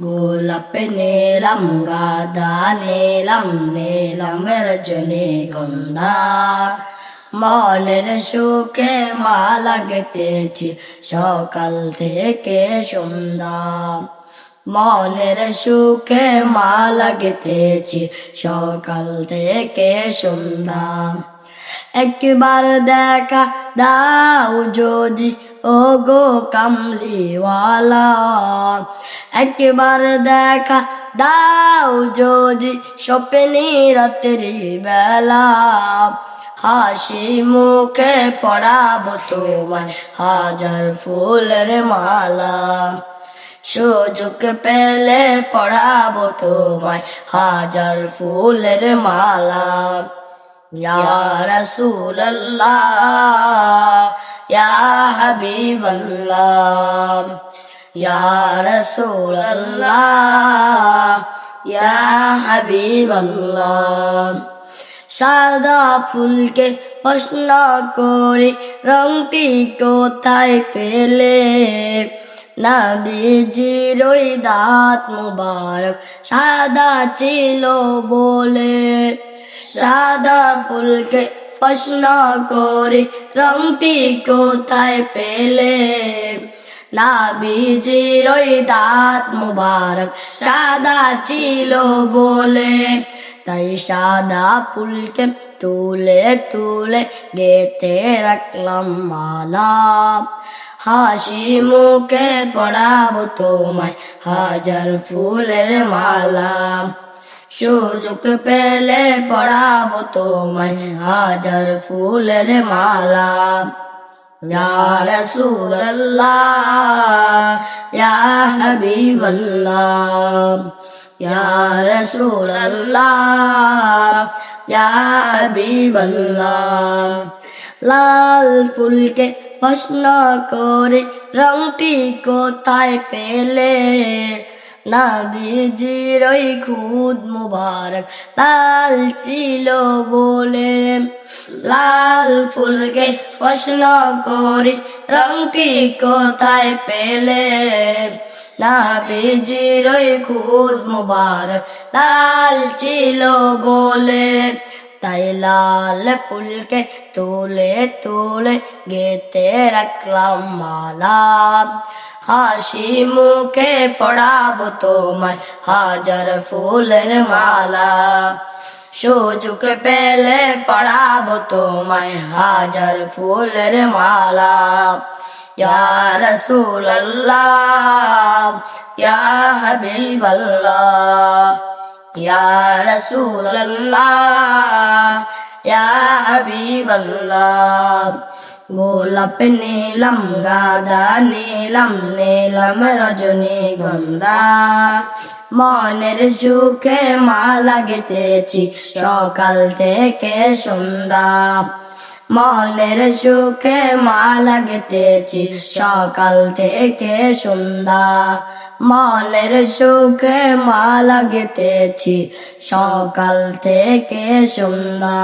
গোলাপ নিলাম গাদা নিলাম নিলাম রজনী গন্ধা মনের সুখে মা লাগতেছি সকাল থেকে সন্ধ্যা মনের সুখে মা লাগতেছি সকাল থেকে সন্ধ্যা একবার দেখা দাও যদি ও গো কামলিওয়ালা, একবার দেখা দাও যদি স্বপ্নে রাত্রি বেলা। হাসি মুখে পড়াবো তোমায় হাজার ফুলের মালা। সুযোগ পেলে পড়াবো তোমায় হাজার ফুলের মালা। ইয়া রাসূলুল্লাহ ইয়া হাবিবাল্লাহ ইয়া রাসূলুল্লাহ ইয়া হাবিবাল্লাহ সাদা ফুলকে প্রশ্ন করে রংটি কোথায় পেলে? নবীজির দাঁত মুবারক সাদা ছিল বলে। সাদা ফুলকে প্রশ্ন করে, রংটি কোথায় পেলে? নাবিজির ওই দাঁত মুবারক সাদা ছিল বলে। তাই সাদা ফুলকে তুলে তুলে গেতে রাখলাম মালা। হাসি মুখে পড়াবো তোমায় হাজার ফুলের মালা। সুযোগ পেলে পড়াবো তোমায় হাজার ফুলের মালা। ইয়া রাসূলুল্লাহ, ইয়া হাবিবাল্লাহ, ইয়া রাসূলুল্লাহ, ইয়া হাবিবাল্লাহ। লাল ফুলকে প্রশ্ন করে রংটি কোথায় পেলে? নাবিজির ওই খুদ মুবারক, লাল ছিল বলে লাল ফুলকে প্রশ্ন করি, রংটি কোথায় পেলে? নাবিজির ওই খুদ মুবারক, লাল ছিল বলে তাই লাল ফুলকে তুলে তুলে গেতে রাখলাম মালা। হাসি মুখে পড়াবো তোমায় হাজার ফুলের মালা। সুযোগ পেলে পড়াবো তোমায় হাজার ফুলের মালা। ইয়া রাসূলুল্লাহ ইয়া হাবিবাল্লাহ ইয়া রাসূলুল্লাহ ইয়া হাবিবাল্লাহ গোলাপ নীলম, গাদা নীলম নীলম রজনী গন্ধা। মনের সুখে মা লাগতেছি সকাল থেকে সন্ধ্যা। মনের সুখে মা লাগতেছি সকাল থেকে সন্ধ্যা। মনের সুখে মা লাগতেছি সকাল থেকে সন্ধ্যা।